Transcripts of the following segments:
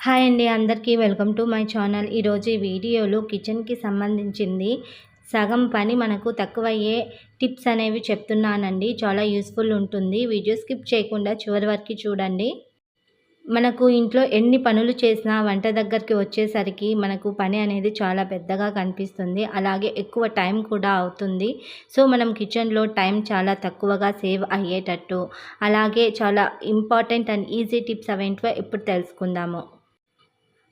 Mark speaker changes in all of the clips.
Speaker 1: Hi అండి అందరికీ welcome to my channel. ఈరోజు ఈ వీడియోలో కిచెన్కి సంబంధించింది సగం పని మనకు తక్కువయ్యే టిప్స్ అనేవి చెప్తున్నానండి. చాలా యూస్ఫుల్ ఉంటుంది. వీడియో స్కిప్ చేయకుండా చివరి వరకు చూడండి. మనకు ఇంట్లో ఎన్ని పనులు చేసినా వంట దగ్గరికి వచ్చేసరికి మనకు పని అనేది చాలా పెద్దగా కనిపిస్తుంది. అలాగే ఎక్కువ టైం కూడా అవుతుంది. సో మనం కిచెన్లో టైం చాలా తక్కువగా సేవ్ అయ్యేటట్టు. అలాగే చాలా ఇంపార్టెంట్ అండ్ ఈజీ టిప్స్ అవేంటివో ఇప్పుడు తెలుసుకుందాము.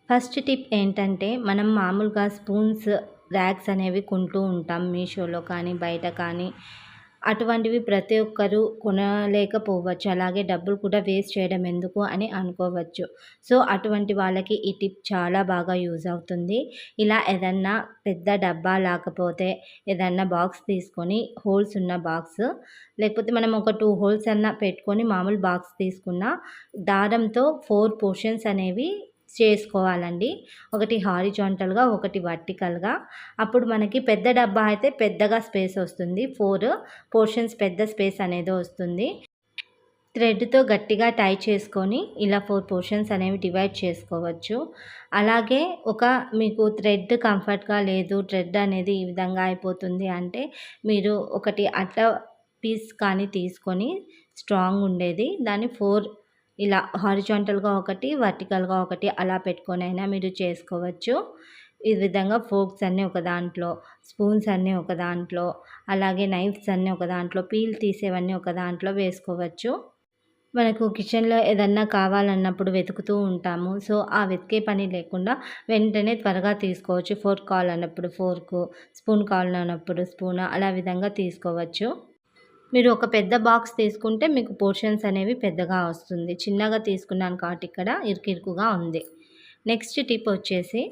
Speaker 1: ఫస్ట్ టిప్ ఏంటంటే మనం మామూలుగా స్పూన్స్ ర్యాక్స్ అనేవి కొంటూ ఉంటాం మీషోలో కానీ బయట కానీ. అటువంటివి ప్రతి ఒక్కరూ కొనలేకపోవచ్చు. అలాగే డబ్బులు కూడా వేస్ట్ చేయడం ఎందుకు అని అనుకోవచ్చు. సో అటువంటి వాళ్ళకి ఈ టిప్ చాలా బాగా యూజ్ అవుతుంది. ఇలా ఏదన్నా పెద్ద డబ్బా లేకపోతే ఏదన్నా బాక్స్ తీసుకొని హోల్స్ ఉన్న బాక్స్ లేకపోతే మనం ఒక టూ హోల్స్ అన్న పెట్టుకొని మామూలు బాక్స్ తీసుకున్న దారంతో ఫోర్ పోర్షన్స్ అనేవి చేసుకోవాలండి. ఒకటి హారిజాంటల్గా ఒకటి వర్టికల్గా. అప్పుడు మనకి పెద్ద డబ్బా అయితే పెద్దగా స్పేస్ వస్తుంది. ఫోర్ పోర్షన్స్ పెద్ద స్పేస్ అనేది వస్తుంది. థ్రెడ్తో గట్టిగా టై చేసుకొని ఇలా ఫోర్ పోర్షన్స్ అనేవి డివైడ్ చేసుకోవచ్చు. అలాగే ఒక మీకు థ్రెడ్ కంఫర్ట్గా లేదు థ్రెడ్ అనేది ఈ విధంగా అయిపోతుంది అంటే మీరు ఒకటి అట్ట పీస్ కానీ తీసుకొని స్ట్రాంగ్ ఉండేది. దాన్ని ఫోర్ ఇలా హారిజాంటల్గా ఒకటి వర్టికల్గా ఒకటి అలా పెట్టుకొని అయినా మీరు చేసుకోవచ్చు. ఈ విధంగా ఫోక్స్ అన్నీ ఒక దాంట్లో స్పూన్స్ అన్నీ ఒక దాంట్లో అలాగే నైఫ్స్ అన్నీ ఒక దాంట్లో పీల్ తీసేవన్నీ ఒక దాంట్లో వేసుకోవచ్చు. మనకు కిచెన్లో ఏదన్నా కావాలన్నప్పుడు వెతుకుతూ ఉంటాము. సో ఆ వెతికే పని లేకుండా వెంటనే త్వరగా తీసుకోవచ్చు. ఫోర్క్ కావాలన్నప్పుడు ఫోర్కు స్పూన్ కావాలన్నప్పుడు స్పూన్ అలా విధంగా తీసుకోవచ్చు. మీరు ఒక పెద్ద బాక్స్ తీసుకుంటే మీకు పోర్షన్స్ అనేవి పెద్దగా వస్తుంది. చిన్నగా తీసుకున్నాను కాబట్టి ఇక్కడ ఇరుకిరుకుగా ఉంది. నెక్స్ట్ టిప్ వచ్చేసి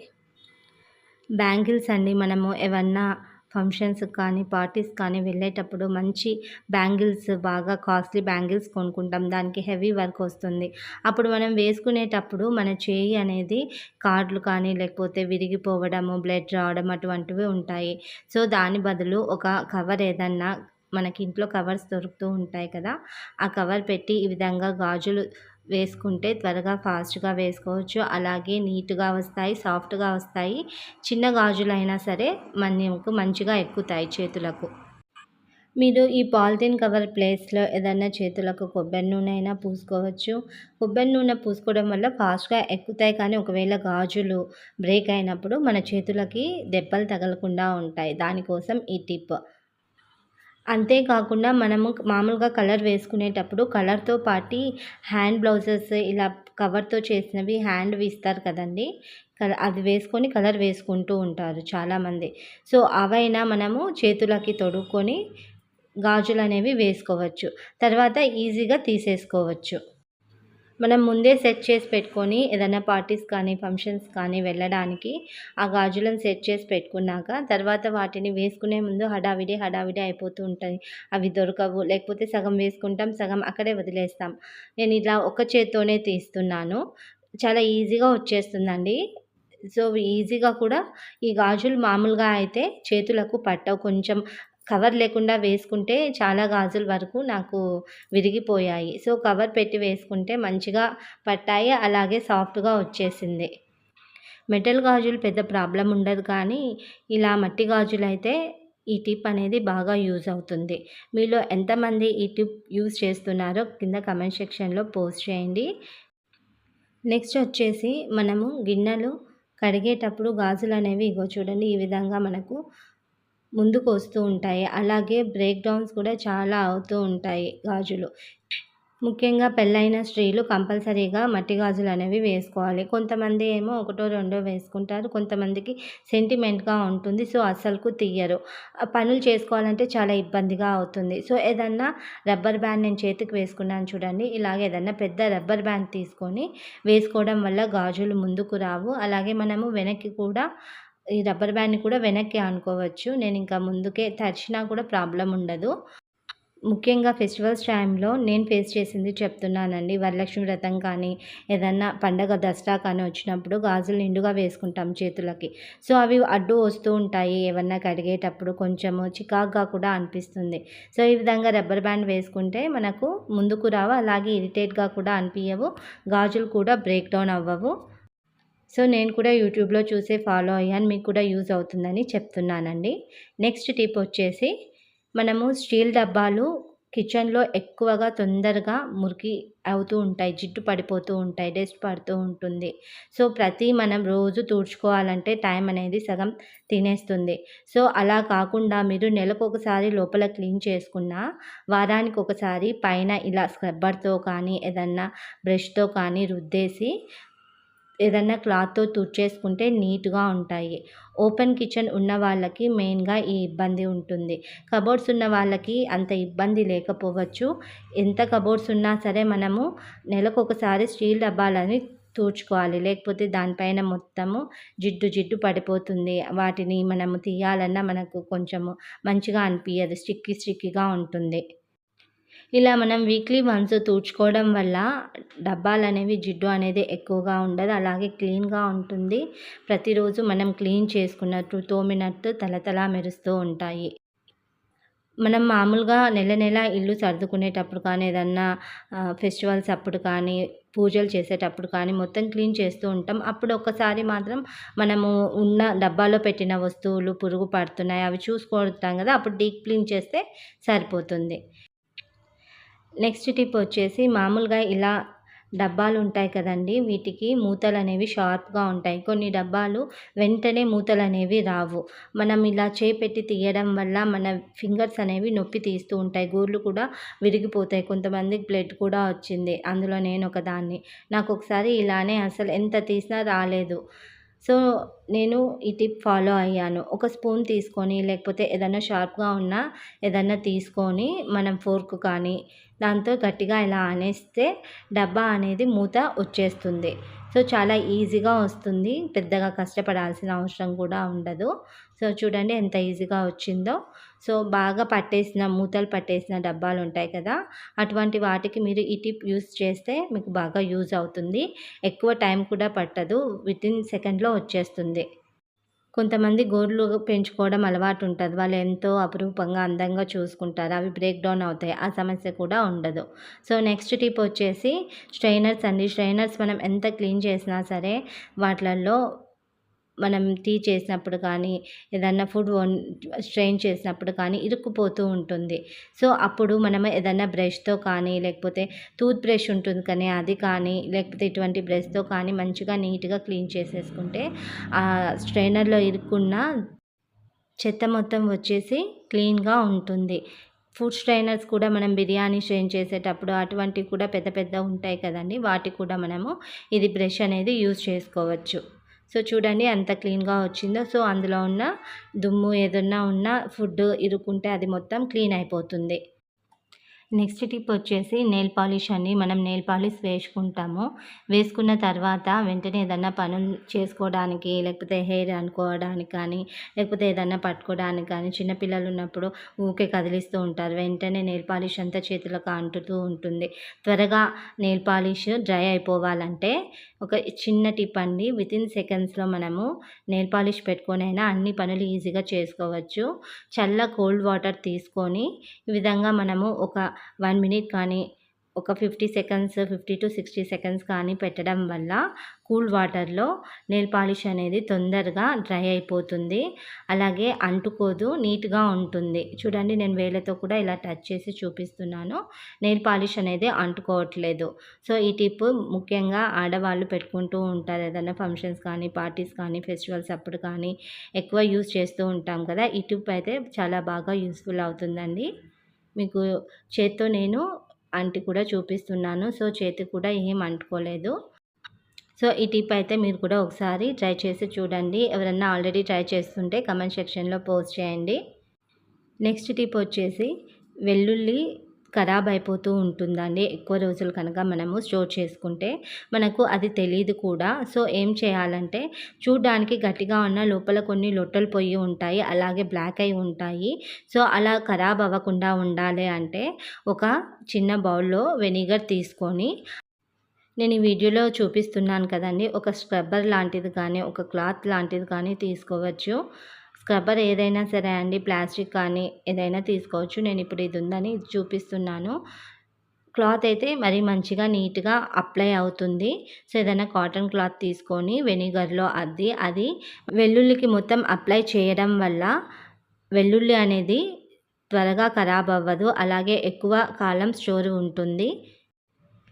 Speaker 1: బ్యాంగిల్స్ అండి. మనము ఏమన్నా ఫంక్షన్స్ కానీ పార్టీస్ కానీ వెళ్ళేటప్పుడు మంచి బ్యాంగిల్స్ బాగా కాస్ట్లీ బ్యాంగిల్స్ కొనుక్కుంటాం. దానికి హెవీ వర్క్ వస్తుంది. అప్పుడు మనం వేసుకునేటప్పుడు మన చేయి అనేది కార్డులు కానీ లేకపోతే విరిగిపోవడము బ్లడ్ రావడం అటువంటివి ఉంటాయి. సో దాని బదులు ఒక కవర్ ఏదన్నా మనకి ఇంట్లో కవర్స్ దొరుకుతూ ఉంటాయి కదా ఆ కవర్ పెట్టి ఈ విధంగా గాజులు వేసుకుంటే త్వరగా ఫాస్ట్గా వేసుకోవచ్చు. అలాగే నీట్గా వస్తాయి సాఫ్ట్గా వస్తాయి. చిన్న గాజులు అయినా సరే మనకు మంచిగా ఎక్కుతాయి చేతులకు. మీరు ఈ పాలిథిన్ కవర్ ప్లేస్లో ఏదైనా చేతులకు కొబ్బరి నూనె అయినా పూసుకోవచ్చు. కొబ్బరి నూనె పూసుకోవడం వల్ల ఫాస్ట్గా ఎక్కుతాయి కానీ ఒకవేళ గాజులు బ్రేక్ అయినప్పుడు మన చేతులకి దెబ్బలు తగలకుండా ఉంటాయి. దానికోసం ఈ టిప్. అంతేకాకుండా మనము మామూలుగా కలర్ వేసుకునేటప్పుడు కలర్తో పాటి హ్యాండ్ బ్లౌజెస్ ఇలా కవర్తో చేసినవి హ్యాండ్ ఇస్తారు కదండి. అది వేసుకొని కలర్ వేసుకుంటూ ఉంటారు చాలామంది. సో అవైనా మనము చేతులకి తొడుక్కొని గాజులు అనేవి వేసుకోవచ్చు. తర్వాత ఈజీగా తీసేసుకోవచ్చు. మనం ముందే సెట్ చేసి పెట్టుకొని ఏదైనా పార్టీస్ కానీ ఫంక్షన్స్ కానీ వెళ్ళడానికి ఆ గాజులను సెట్ చేసి పెట్టుకున్నాక తర్వాత వాటిని వేసుకునే ముందు హడావిడి హడావిడి అయిపోతూ ఉంటుంది. అవి దొరకవు. లేకపోతే సగం వేసుకుంటాం సగం అక్కడే వదిలేస్తాం. నేను ఇలా ఒక చేత్తోనే తీస్తున్నాను. చాలా ఈజీగా వచ్చేస్తుందండి. సో ఈజీగా కూడా ఈ గాజులు మామూలుగా అయితే చేతులకు పట్టవు. కొంచెం కవర్ లేకుండా వేసుకుంటే చాలా గాజుల వరకు నాకు విరిగిపోయాయి. సో కవర్ పెట్టి వేసుకుంటే మంచిగా పట్టాయి. అలాగే సాఫ్ట్గా వచ్చేసింది. మెటల్ గాజులు పెద్ద ప్రాబ్లం ఉండదు కానీ ఇలా మట్టి గాజులు అయితే ఈ టిప్ అనేది బాగా యూజ్ అవుతుంది. మీలో ఎంతమంది ఈ టిప్ యూజ్ చేస్తున్నారో కింద కమెంట్ సెక్షన్లో పోస్ట్ చేయండి. నెక్స్ట్ వచ్చేసి మనము గిన్నెలు కడిగేటప్పుడు గాజులు అనేవి ఇగో చూడండి ఈ విధంగా మనకు ముందుకు వస్తూ ఉంటాయి. అలాగే బ్రేక్ డౌన్స్ కూడా చాలా అవుతూ ఉంటాయి గాజులు. ముఖ్యంగా పెళ్ళైన స్త్రీలు కంపల్సరీగా మట్టి గాజులు అనేవి వేసుకోవాలి. కొంతమంది ఏమో ఒకటో రెండో వేసుకుంటారు. కొంతమందికి సెంటిమెంట్గా ఉంటుంది. సో అసలుకు తీయరు. పనులు చేసుకోవాలంటే చాలా ఇబ్బందిగా అవుతుంది. సో ఏదన్నా రబ్బర్ బ్యాండ్ నేను చేతికి వేసుకున్నాను చూడండి. ఇలాగే ఏదన్నా పెద్ద రబ్బర్ బ్యాండ్ తీసుకొని వేసుకోవడం వల్ల గాజులు ముందుకు రావు. అలాగే మనము వెనక్కి కూడా ఈ రబ్బర్ బ్యాండ్ని కూడా వెనక్కి ఆనుకోవచ్చు. నేను ఇంకా ముందుకే తరిచినా కూడా ప్రాబ్లం ఉండదు. ముఖ్యంగా ఫెస్టివల్స్ టైంలో నేను ఫేస్ చేసింది చెప్తున్నానండి. వరలక్ష్మి వ్రతం కానీ ఏదన్నా పండగ దసరా కానీ వచ్చినప్పుడు గాజులు నిండుగా వేసుకుంటాం చేతులకి. సో అవి అడ్డు వస్తూ ఉంటాయి. ఏమన్నా కడిగేటప్పుడు కొంచెము చికాగ్గా కూడా అనిపిస్తుంది. సో ఈ విధంగా రబ్బర్ బ్యాండ్ వేసుకుంటే మనకు ముందుకు రావు. అలాగే ఇరిటేట్గా కూడా అనిపించవు గాజులు కూడా బ్రేక్ డౌన్ అవ్వవు. సో నేను కూడా యూట్యూబ్లో చూసే ఫాలో అయ్యాను మీకు కూడా యూజ్ అవుతుందని చెప్తున్నానండి. నెక్స్ట్ టిప్ వచ్చేసి మనము స్టీల్ డబ్బాలు కిచెన్లో ఎక్కువగా తొందరగా మురికి అవుతూ ఉంటాయి జిడ్డు పడిపోతూ ఉంటాయి డస్ట్ పడుతూ ఉంటుంది. సో ప్రతి మనం రోజు తుడుచుకోవాలంటే టైం అనేది సగం తినేస్తుంది. సో అలా కాకుండా మీరు నెలకు ఒకసారి లోపల క్లీన్ చేసుకున్న వారానికి ఒకసారి పైన ఇలా స్క్రబ్బర్తో కానీ ఏదన్నా బ్రష్తో కానీ రుద్దేసి ఏదన్నా క్లాత్తో తుడిచేసుకుంటే నీట్గా ఉంటాయి. ఓపెన్ కిచెన్ ఉన్న వాళ్ళకి మెయిన్గా ఈ ఇబ్బంది ఉంటుంది. కబోర్డ్స్ ఉన్న వాళ్ళకి అంత ఇబ్బంది లేకపోవచ్చు. ఎంత కబోర్డ్స్ ఉన్నా సరే మనము నెలకొకసారి స్టీల్ డబ్బాలని తూడ్చుకోవాలి. లేకపోతే దానిపైన మొత్తము జిడ్డు జిడ్డు పడిపోతుంది. వాటిని మనము తీయాలన్నా మనకు కొంచెము మంచిగా అనిపించదు స్టిక్కీ స్టిక్కీగా ఉంటుంది. ఇలా మనం వీక్లీ వన్స్ తూడ్చుకోవడం వల్ల డబ్బాలు అనేవి జిడ్డు అనేది ఎక్కువగా ఉండదు. అలాగే క్లీన్గా ఉంటుంది. ప్రతిరోజు మనం క్లీన్ చేసుకున్నట్టు తోమినట్టు తలతల మెరుస్తూ ఉంటాయి. మనం మామూలుగా నెల నెల ఇల్లు సర్దుకునేటప్పుడు కానీ ఏదన్నా ఫెస్టివల్స్ అప్పుడు కానీ పూజలు చేసేటప్పుడు కానీ మొత్తం క్లీన్ చేస్తూ ఉంటాం. అప్పుడు ఒక్కసారి మాత్రం మనము ఉన్న డబ్బాలో పెట్టిన వస్తువులు పురుగు పడుతున్నాయి అవి చూసుకుంటాం కదా అప్పుడు డీప్ క్లీన్ చేస్తే సరిపోతుంది. నెక్స్ట్ టిప్ వచ్చేసి మామూలుగా ఇలా డబ్బాలు ఉంటాయి కదండి వీటికి మూతలు అనేవి షార్ప్గా ఉంటాయి. కొన్ని డబ్బాలు వెంటనే మూతలు అనేవి రావు. మనం ఇలా చేపెట్టి తీయడం వల్ల మన ఫింగర్స్ అనేవి నొప్పి తీస్తూ ఉంటాయి. గోర్లు కూడా విరిగిపోతాయి. కొంతమందికి బ్లడ్ కూడా వచ్చింది అందులో నేను ఒక దాన్ని నాకు ఒకసారి ఇలానే అసలు ఎంత తీసినా రాలేదు. సో నేను ఈ టిప్ ఫాలో అయ్యాను. ఒక స్పూన్ తీసుకొని లేకపోతే ఏదైనా షార్ప్గా ఉన్న ఏదన్నా తీసుకొని మనం ఫోర్క్ కానీ దాంతో గట్టిగా ఇలా అనేస్తే డబ్బా అనేది మూత వచ్చేస్తుంది. సో చాలా ఈజీగా వస్తుంది. పెద్దగా కష్టపడాల్సిన అవసరం కూడా ఉండదు. సో చూడండి ఎంత ఈజీగా వచ్చిందో. సో బాగా పట్టేసిన మూతలు పట్టేసిన డబ్బాలు ఉంటాయి కదా అటువంటి వాటికి మీరు ఈ టిప్ యూస్ చేస్తే మీకు బాగా యూజ్ అవుతుంది. ఎక్కువ టైం కూడా పట్టదు వితిన్ సెకండ్లో వచ్చేస్తుంది. కొంతమంది గోర్లు పెంచుకోవడం అలవాటు ఉంటుంది. వాళ్ళు ఎంతో అపురూపంగా అందంగా చూసుకుంటారు. అవి బ్రేక్ డౌన్ అవుతాయి. ఆ సమస్య కూడా ఉండదు. సో నెక్స్ట్ టిప్ వచ్చేసి స్ట్రైనర్స్ అండి. స్ట్రైనర్స్ మనం ఎంత క్లీన్ చేసినా సరే వాటిలలో మనం టీ చేసినప్పుడు కానీ ఏదన్నా ఫుడ్ వన్ స్ట్రెయిన్ చేసినప్పుడు కానీ ఇరుక్కుపోతూ ఉంటుంది. సో అప్పుడు మనం ఏదన్నా బ్రష్తో కానీ లేకపోతే టూత్ బ్రష్ ఉంటుంది కానీ అది కానీ లేకపోతే ఇటువంటి బ్రష్తో కానీ మంచిగా నీట్గా క్లీన్ చేసేసుకుంటే ఆ స్ట్రైనర్లో ఇరుక్కున్న చెత్త మొత్తం వచ్చేసి క్లీన్గా ఉంటుంది. ఫుడ్ స్ట్రైనర్స్ కూడా మనం బిర్యానీ స్ట్రెయిన్ చేసేటప్పుడు అటువంటివి కూడా పెద్ద పెద్ద ఉంటాయి కదండి వాటికి కూడా మనము ఇది బ్రష్ అనేది యూజ్ చేసుకోవచ్చు. సో చూడండి ఎంత క్లీన్గా వచ్చిందో. సో అందులో ఉన్న దుమ్ము ఏదన్నా ఉన్న ఫుడ్ ఇరుక్కుంటే అది మొత్తం క్లీన్ అయిపోతుంది. నెక్స్ట్ టిప్ వచ్చేసి నెయిల్ పాలిష్ అండి. మనం నెయిల్ పాలిష్ వేసుకుంటాము. వేసుకున్న తర్వాత వెంటనే ఏదన్నా పనులు చేసుకోవడానికి లేకపోతే హెయిర్ అనుకోవడానికి కానీ లేకపోతే ఏదన్నా పట్టుకోవడానికి కానీ చిన్నపిల్లలు ఉన్నప్పుడు ఊకే కదిలిస్తూ ఉంటారు. వెంటనే నెయిల్ పాలిష్ అంతా చేతులకు అంటుతూ ఉంటుంది. త్వరగా నెయిల్ పాలిష్ డ్రై అయిపోవాలంటే ఒక చిన్న టిప్ అండి. వితిన్ సెకండ్స్లో మనము నెయిల్ పాలిష్ పెట్టుకొని అయినా అన్ని పనులు ఈజీగా చేసుకోవచ్చు. చల్ల కోల్డ్ వాటర్ తీసుకొని ఈ విధంగా మనము ఒక వన్ మినిట్ కానీ ఒక fifty seconds fifty to sixty seconds కానీ పెట్టడం వల్ల కూల్ వాటర్లో నెయిల్ పాలిష్ అనేది తొందరగా డ్రై అయిపోతుంది. అలాగే అంటుకోదు నీట్గా ఉంటుంది. చూడండి నేను వేలతో కూడా ఇలా టచ్ చేసి చూపిస్తున్నాను. నెయిల్ పాలిష్ అనేది అంటుకోవట్లేదు. సో ఈ టిప్ ముఖ్యంగా ఆడవాళ్ళు పెట్టుకుంటూ ఉంటారు. ఏదైనా ఫంక్షన్స్ కానీ పార్టీస్ కానీ ఫెస్టివల్స్ అప్పుడు కానీ ఎక్కువ యూస్ చేస్తూ ఉంటాం కదా. ఈ టిప్ అయితే చాలా బాగా యూస్ఫుల్ అవుతుందండి. మీకు చేత్తో నేను అంటి కూడా చూపిస్తున్నాను. సో చేతికి కూడా ఏం అంటుకోలేదు. సో ఈ టిప్ అయితే మీరు కూడా ఒకసారి ట్రై చేసి చూడండి. ఎవరన్నా ఆల్రెడీ ట్రై చేస్తుంటే కమెంట్ సెక్షన్లో పోస్ట్ చేయండి. నెక్స్ట్ టిప్ వచ్చేసి వెల్లుల్లి ఖరాబ్ అయిపోతూ ఉంటుందండి. ఎక్కువ రోజులు కనుక మనము స్టోర్ చేసుకుంటే మనకు అది తెలియదు కూడా. సో ఏం చేయాలంటే చూడ్డానికి గట్టిగా ఉన్న లోపల కొన్ని లొట్టలు పొయ్యి ఉంటాయి. అలాగే బ్లాక్ అయి ఉంటాయి. సో అలా ఖరాబ్ అవ్వకుండా ఉండాలి అంటే ఒక చిన్న బౌల్లో వెనిగర్ తీసుకొని నేను ఈ వీడియోలో చూపిస్తున్నాను కదండి. ఒక స్క్రబ్బర్ లాంటిది కానీ ఒక క్లాత్ లాంటిది కానీ తీసుకోవచ్చు. స్క్రబ్బర్ ఏదైనా సరే అండి ప్లాస్టిక్ కానీ ఏదైనా తీసుకోవచ్చు. నేను ఇప్పుడు ఇది ఉందని ఇది చూపిస్తున్నాను. క్లాత్ అయితే మరి మంచిగా నీట్గా అప్లై అవుతుంది. సో ఏదైనా కాటన్ క్లాత్ తీసుకొని వెనిగర్లో అద్ది అది వెల్లుల్లికి మొత్తం అప్లై చేయడం వల్ల వెల్లుల్లి అనేది త్వరగా ఖరాబ్ అవ్వదు. అలాగే ఎక్కువ కాలం స్టోర్ ఉంటుంది.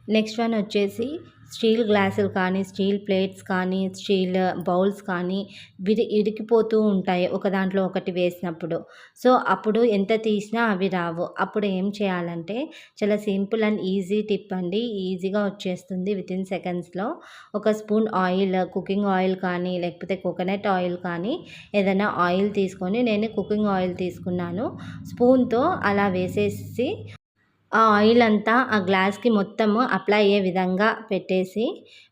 Speaker 1: నెక్స్ట్ వన్ వచ్చేసి స్టీల్ గ్లాసులు కానీ స్టీల్ ప్లేట్స్ కానీ స్టీల్ బౌల్స్ కానీ విరి ఇరికిపోతూ ఉంటాయి ఒక దాంట్లో ఒకటి వేసినప్పుడు. సో అప్పుడు ఎంత తీసినా అవి రావు. అప్పుడు ఏం చేయాలంటే చాలా సింపుల్ అండ్ ఈజీ టిప్ అండి. ఈజీగా వచ్చేస్తుంది విత్ ఇన్ సెకండ్స్లో. ఒక స్పూన్ ఆయిల్ కుకింగ్ ఆయిల్ కానీ లేకపోతే కోకోనట్ ఆయిల్ కానీ ఏదైనా ఆయిల్ తీసుకొని నేను కుకింగ్ ఆయిల్ తీసుకున్నాను. స్పూన్తో అలా వేసేసి ఆ ఆయిల్ అంతా ఆ గ్లాస్కి మొత్తము అప్లై అయ్యే విధంగా పెట్టేసి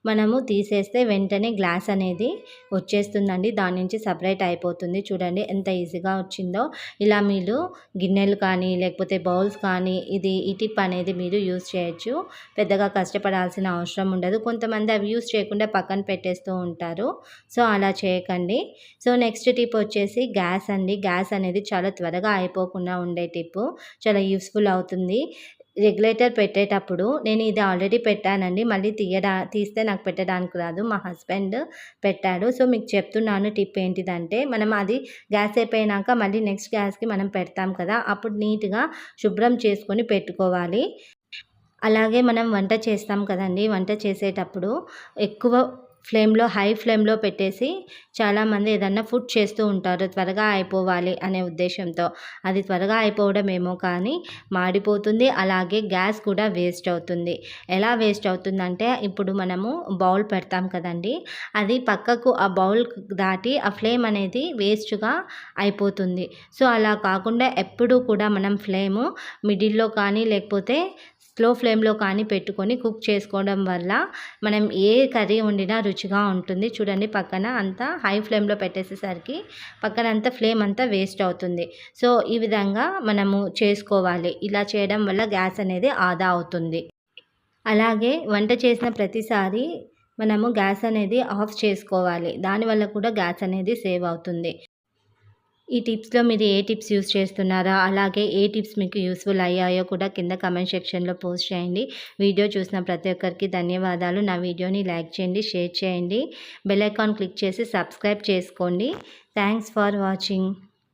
Speaker 1: మనము తీసేస్తే వెంటనే గ్లాస్ అనేది వచ్చేస్తుందండి. దాని నుంచి సపరేట్ అయిపోతుంది. చూడండి ఎంత ఈజీగా వచ్చిందో. ఇలా మీరు గిన్నెలు కానీ లేకపోతే బౌల్స్ కానీ ఇది ఈ టిప్ అనేది మీరు యూస్ చేయొచ్చు. పెద్దగా కష్టపడాల్సిన అవసరం ఉండదు. కొంతమంది అవి యూస్ చేయకుండా పక్కన పెట్టేస్తూ ఉంటారు. సో అలా చేయకండి. సో నెక్స్ట్ టిప్ వచ్చేసి గ్యాస్ అండి. గ్యాస్ అనేది చాలా త్వరగా అయిపోకుండా ఉండే టిప్ చాలా యూస్ఫుల్ అవుతుంది. రెగ్యులేటర్ పెట్టేటప్పుడు నేను ఇది ఆల్రెడీ పెట్టానండి. మళ్ళీ తీయడా తీస్తే నాకు పెట్టడానికి రాదు. మా హస్బెండ్ పెట్టాడు. సో మీకు చెప్తున్నాను టిప్ ఏంటిదంటే మనం అది గ్యాస్ అయిపోయినాక మళ్ళీ నెక్స్ట్ గ్యాస్కి మనం పెడతాం కదా అప్పుడు నీట్గా శుభ్రం చేసుకొని పెట్టుకోవాలి. అలాగే మనం వంట చేస్తాం కదండి. వంట చేసేటప్పుడు ఎక్కువ ఫ్లేమ్లో హై ఫ్లేమ్లో పెట్టేసి చాలామంది ఏదన్నా ఫుడ్ చేస్తూ ఉంటారు. త్వరగా అయిపోవాలి అనే ఉద్దేశంతో. అది త్వరగా అయిపోవడం ఏమో కానీ మాడిపోతుంది. అలాగే గ్యాస్ కూడా వేస్ట్ అవుతుంది. ఎలా వేస్ట్ అవుతుందంటే ఇప్పుడు మనము బౌల్ పెడతాం కదండి. అది పక్కకు ఆ బౌల్ దాటి ఆ ఫ్లేమ్ అనేది వేస్ట్గా అయిపోతుంది. సో అలా కాకుండా ఎప్పుడూ కూడా మనం ఫ్లేము మిడిల్లో కానీ లేకపోతే స్లో ఫ్లేమ్లో కానీ పెట్టుకొని కుక్ చేసుకోవడం వల్ల మనం ఏ కర్రీ వండినా రుచిగా ఉంటుంది. చూడండి పక్కన అంతా హై ఫ్లేమ్లో పెట్టేసేసరికి పక్కన అంతా ఫ్లేమ్ అంతా వేస్ట్ అవుతుంది. సో ఈ విధంగా మనము చేసుకోవాలి. ఇలా చేయడం వల్ల గ్యాస్ అనేది ఆదా అవుతుంది. అలాగే వంట చేసిన ప్రతిసారి మనము గ్యాస్ అనేది ఆఫ్ చేసుకోవాలి. దానివల్ల కూడా గ్యాస్ అనేది సేవ్ అవుతుంది. ఈ టిప్స్లో మీరు ఏ టిప్స్ యూస్ చేస్తున్నారా? అలాగే ఏ టిప్స్ మీకు యూస్ఫుల్ అయ్యాయో కూడా కింద కమెంట్ సెక్షన్లో పోస్ట్ చేయండి. వీడియో చూసిన ప్రతి ఒక్కరికి ధన్యవాదాలు. నా వీడియోని లైక్ చేయండి షేర్ చేయండి. బెల్ ఐకాన్ క్లిక్ చేసి సబ్స్క్రైబ్ చేసుకోండి. Thanks for watching.